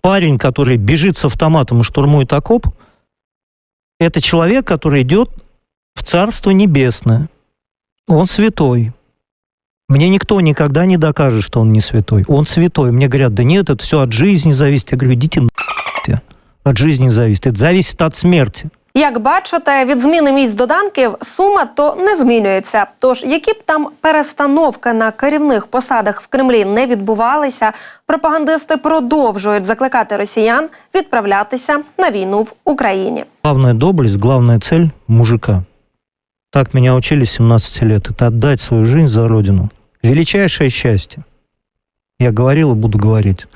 парень, который бежит с автоматом и штурмует окоп, это человек, который идет в Царство Небесное. Он святой. Мне никто никогда не докажет, что он не святой. Он святой. Мне говорят, да нет, это все от жизни зависит. Я говорю, идите на от жизни зависит. Это зависит от смерти. Як бачите, від зміни місць доданків сума то не змінюється. Тож, які б там перестановки на керівних посадах в Кремлі не відбувалися, пропагандисти продовжують закликати росіян відправлятися на війну в Україні. Главная доблесть, главная цель мужика. Так меня учили с 17 лет. Это отдать свою жизнь за Родину. Величайшее счастье. Я говорил и буду говорить.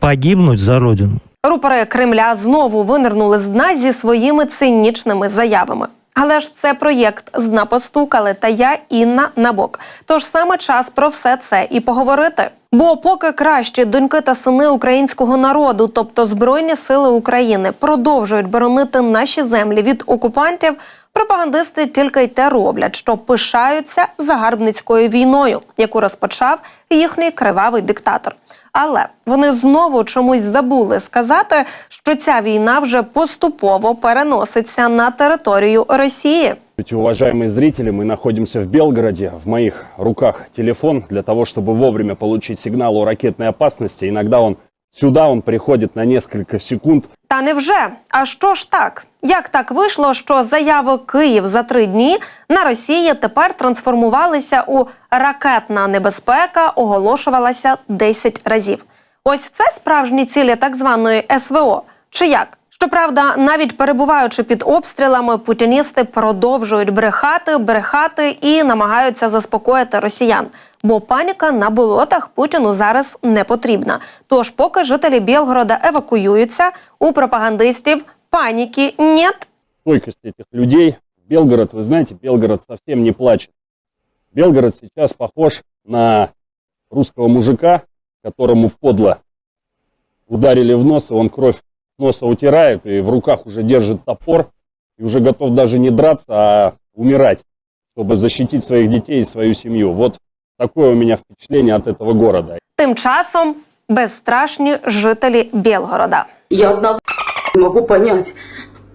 Погибнуть за Родину. Рупори Кремля знову винирнули з дна зі своїми цинічними заявами. Але ж це проєкт з дна постукали, та я Інна Набок. Тож саме час про все це і поговорити. Бо поки кращі доньки та сини українського народу, тобто Збройні сили України, продовжують боронити наші землі від окупантів, пропагандисти тільки й те роблять, що пишаються загарбницькою війною, яку розпочав їхній кривавий диктатор. Але вони знову чомусь забули сказати, що ця війна вже поступово переноситься на територію Росії. Здравствуйте, уважаемые зрители! Мы находимся в Белгороде. В моих руках телефон для того, чтобы вовремя получить сигнал о ракетной опасности. Иногда он сюда он приходит на несколько секунд. Та невже? А що ж так? Як так вийшло, що заяви Київ за три дні на Росії тепер трансформувалися у ракетна небезпека, оголошувалася 10 разів? Ось це справжні цілі так званої СВО. Чи як? Щоправда, навіть перебуваючи під обстрілами, путіністи продовжують брехати, брехати і намагаються заспокоїти росіян. Бо паніка на болотах Путіну зараз не потрібна. Тож, поки жителі Білгорода евакуюються, у пропагандистів паніки нет. Стойкость этих людей. Белгород, вы знаете, Белгород совсем не плачет. Белгород сейчас похож на русского мужика, которому подло ударили в нос, и он кровь носа утирает, и в руках уже держит топор, и уже готов даже не драться, а умирать, чтобы защитить своих детей и свою семью. Вот такое у меня впечатление от этого города. Тим часом безстрашні жителі Білгорода. Я одного не могу понять,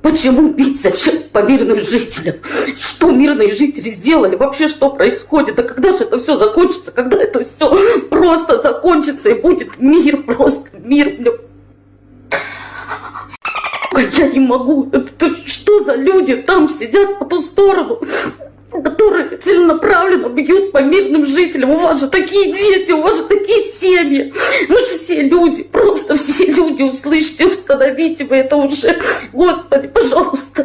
почему бить зачем по мирным жителям? Что мирные жители сделали? Вообще что происходит? Да когда же это все закончится? Когда это все просто закончится и будет мир, просто мир, бля. Сука, Я не могу. Это, это что за люди там сидят по ту сторону? которые целенаправленно бьют по мирным жителям. У вас же такие дети, у вас же такие семьи. Мы же все люди, просто все люди. Услышьте, установите вы это уже. Господи, пожалуйста.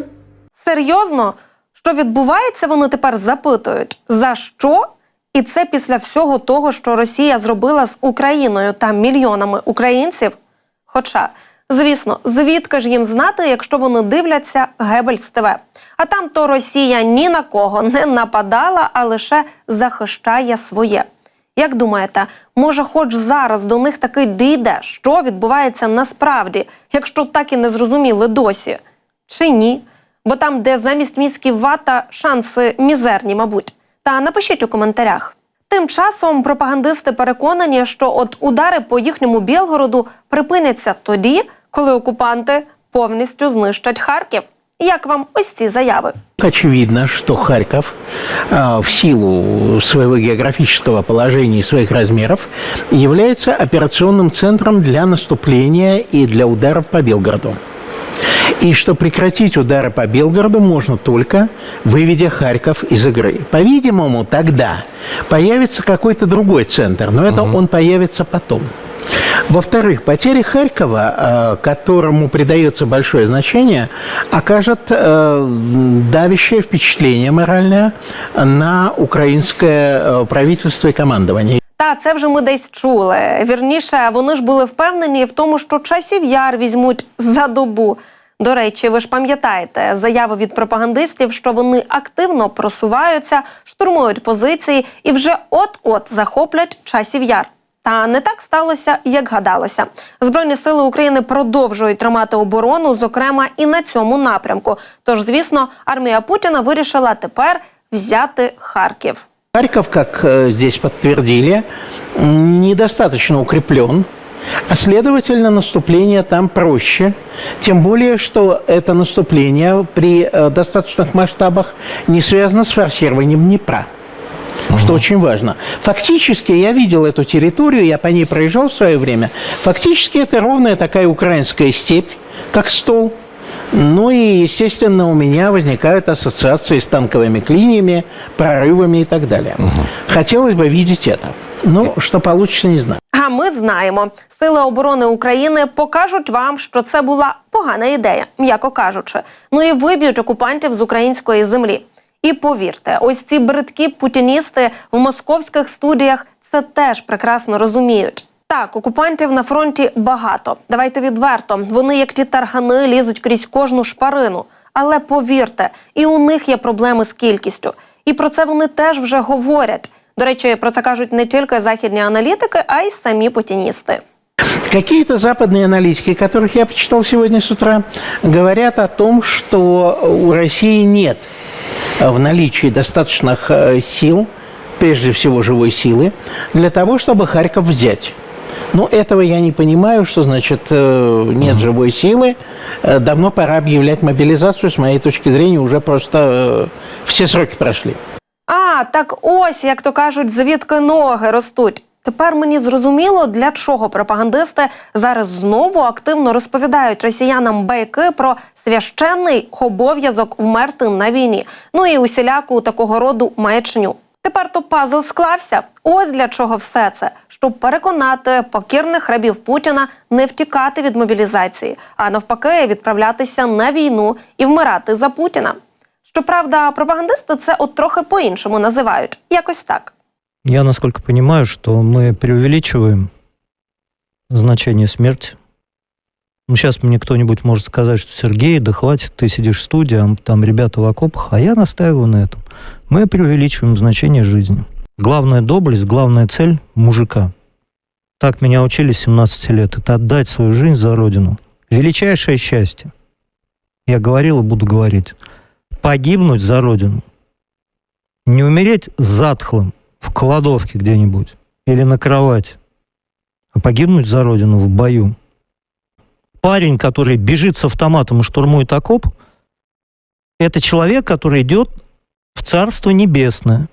Серйозно, що відбувається, вони тепер запитують за що? І це після всього того, що Росія зробила з Україною та мільйонами українців. Хоча, звісно, звідки ж їм знати, якщо вони дивляться Гебельс ТВ. А там то Росія ні на кого не нападала, а лише захищає своє. Як думаєте, може, хоч зараз до них таки дійде, що відбувається насправді, якщо так і не зрозуміли досі? Чи ні? Бо там, де замість мізків вата, шанси мізерні, мабуть. Та напишіть у коментарях. Тим часом пропагандисти переконані, що от удари по їхньому Білгороду припиняться тоді, коли окупанти повністю знищать Харків. Як вам ось ці заяви? Очевидно, что Харьков а, в силу своего географического положения и своих размеров является операционным центром для наступления и для ударов по Белгороду. И что прекратить удары по Белгороду можно только выведя Харьков из игры. По-видимому, тогда появится какой-то другой центр, но это он появится потом. Во-вторых, потеря Харькова, э, которому придается большое значение, окажет э, давящее впечатление моральное на украинское э, правительство и командование. Та це вже ми десь чули. Вірніше, вони ж були впевнені в тому, що часів яр візьмуть за добу. До речі, ви ж пам'ятаєте заяви від пропагандистів, що вони активно просуваються, штурмують позиції і вже от-от захоплять часів яр. Та не так сталося, як гадалося. Збройні сили України продовжують тримати оборону, зокрема і на цьому напрямку. Тож, звісно, армія Путіна вирішила тепер взяти Харків. Харьков, как э, здесь подтвердили, м, недостаточно укреплен А следовательно, наступление там проще. Тем более, что это наступление при э, достаточных масштабах не связано с форсированием Днепра. Что очень важно. Фактически, я видел эту территорию, я по ней проезжал в свое время. Фактически, это ровная такая украинская степь, как стол. Ну и, естественно, у меня возникают ассоциации с танковыми клиньями, прорывами и так далее. Хотелось бы видеть это. Но что получится, не знаю. А ми знаємо, сили оборони України покажуть вам, що це була погана ідея, м'яко кажучи. Ну і виб'ють окупантів з української землі. І повірте, ось ці бридкі путіністи в московських студіях це теж прекрасно розуміють. Так, окупантів на фронті багато. Давайте відверто. Вони, як ті таргани, лізуть крізь кожну шпарину. Але повірте, і у них є проблеми з кількістю. І про це вони теж вже говорять. До речі, про це кажуть не тільки західні аналітики, а й самі путіністи. Какие-то западные аналитики, которых я почитал сегодня с утра, говорят о том, что у России нет в наличии достаточных э, сил, прежде всего живой силы, для того, чтобы Харьков взять. Ну, этого я не понимаю, что значит э, нет живой силы. Э, Давно пора объявлять мобилизацию, с моей точки зрения, уже просто э, все сроки прошли. А, так ось, як то кажуть, звідки ноги ростуть. Тепер мені зрозуміло, для чого пропагандисти зараз знову активно розповідають росіянам байки про священний обов'язок вмерти на війні. Ну і усіляку такого роду маячню. Тепер то пазл склався. Ось для чого все це, щоб переконати покірних рабів Путіна не втікати від мобілізації, а навпаки, відправлятися на війну і вмирати за Путіна. Щоправда, пропагандисти це от трохи по-іншому називають. Якось так. Я, насколько понимаю, что мы преувеличиваем значение смерти. Ну, сейчас мне кто-нибудь может сказать, что Сергей, да хватит, ты сидишь в студии, а там ребята в окопах, а я настаиваю на этом. Мы преувеличиваем значение жизни. Главная доблесть, главная цель мужика. Так меня учили с 17 лет. Это отдать свою жизнь за Родину. Величайшее счастье. Я говорил и буду говорить. Погибнуть за Родину. Не умереть затхлым в кладовке где-нибудь или на кровати, а погибнуть за Родину в бою. Парень, который бежит с автоматом и штурмует окоп, это человек, который идет в Царство Небесное.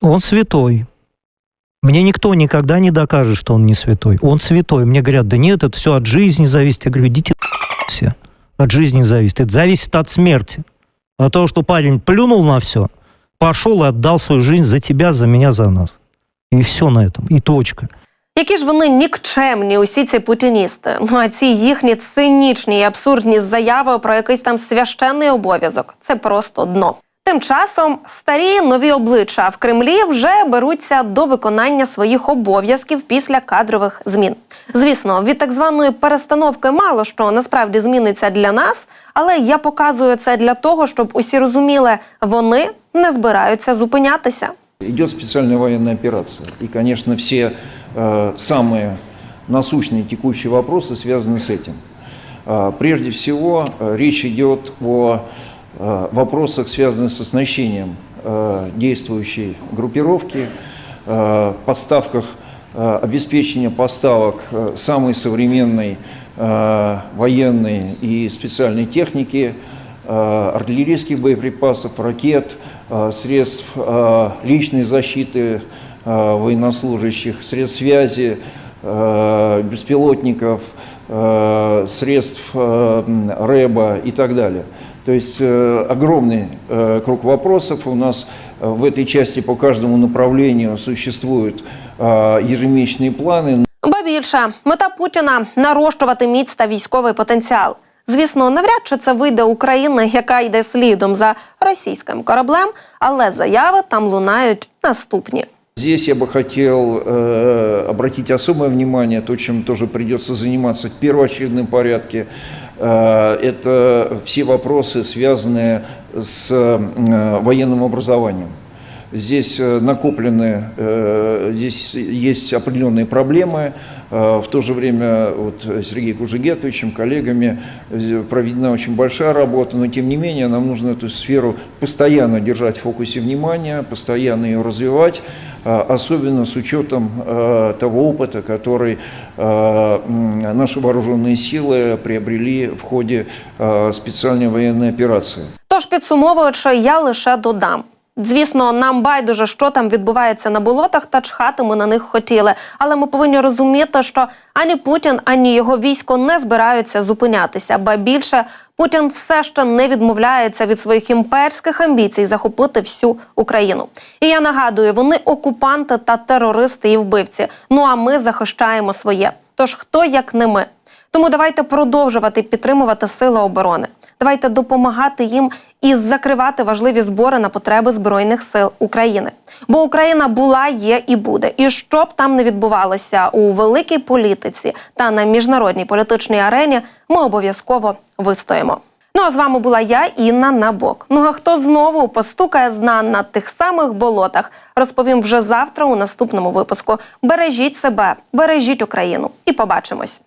Он святой. Мне никто никогда не докажет, что он не святой. Он святой. Мне говорят, да нет, это все от жизни зависит. Я говорю, идите все. От жизни зависит. Это зависит от смерти. От того, что парень плюнул на все, пошел и отдал свою жизнь за тебя, за меня, за нас. И все на этом. И точка. Які ж вони нікчемні, усі ці путіністи. Ну а ці їхні цинічні і абсурдні заяви про якийсь там священний обов'язок це просто дно. Тим часом старі нові обличчя в Кремлі вже беруться до виконання своїх обов'язків після кадрових змін. Звісно, від так званої перестановки мало що насправді зміниться для нас, але я показую це для того, щоб усі розуміли, вони не збираються зупинятися. Идет специальная военная операция. И, конечно, все э, самые насущные текущие вопросы связаны с этим. Э, прежде всего, э, речь идет о э, вопросах, связанных с оснащением э, действующей группировки, э, подставках, э, обеспечения поставок э, самой современной э, военной и специальной техники, э, артиллерийских боеприпасов, ракет, э, средств э, личной защиты э, военнослужащих, средств связи, э, беспилотников, э, средств э, м, РЭБа и так далее. То есть э, огромный э, круг вопросов. У нас э, в этой части по каждому направлению существуют э, ежемесячные планы, Ба більше мета Путіна нарощувати міць та військовий потенціал. Звісно, навряд чи це вийде Україна, яка йде слідом за російським кораблем, але заяви там лунають наступні. Здесь я бы хотел э, обратить особое внимание, то, чем тоже придется заниматься в первоочередном порядке, э, это все вопросы, связанные с э, военным образованием. здесь э, накоплены, э, здесь есть определенные проблемы. Э, В то же время вот э, Сергеем Кужегетовичем, коллегами э, проведена очень большая работа, но тем не менее нам нужно эту сферу постоянно держать в фокусе внимания, постоянно ее развивать, э, особенно с учетом э, того опыта, который э, м, наши вооруженные силы приобрели в ходе э, специальной военной операции. Тож підсумовуючи, я лише додам. Звісно, нам байдуже, що там відбувається на болотах, та чхати ми на них хотіли. Але ми повинні розуміти, що ані Путін, ані його військо не збираються зупинятися. Ба більше Путін все ще не відмовляється від своїх імперських амбіцій захопити всю Україну. І я нагадую, вони окупанти та терористи і вбивці. Ну а ми захищаємо своє. Тож хто як не ми? Тому давайте продовжувати підтримувати сили оборони. Давайте допомагати їм і закривати важливі збори на потреби збройних сил України. Бо Україна була, є і буде. І що б там не відбувалося у великій політиці та на міжнародній політичній арені, ми обов'язково вистоїмо. Ну а з вами була я, Інна Набок. Ну а хто знову постукає з дна на тих самих болотах, розповім вже завтра у наступному випуску. Бережіть себе, бережіть Україну і побачимось.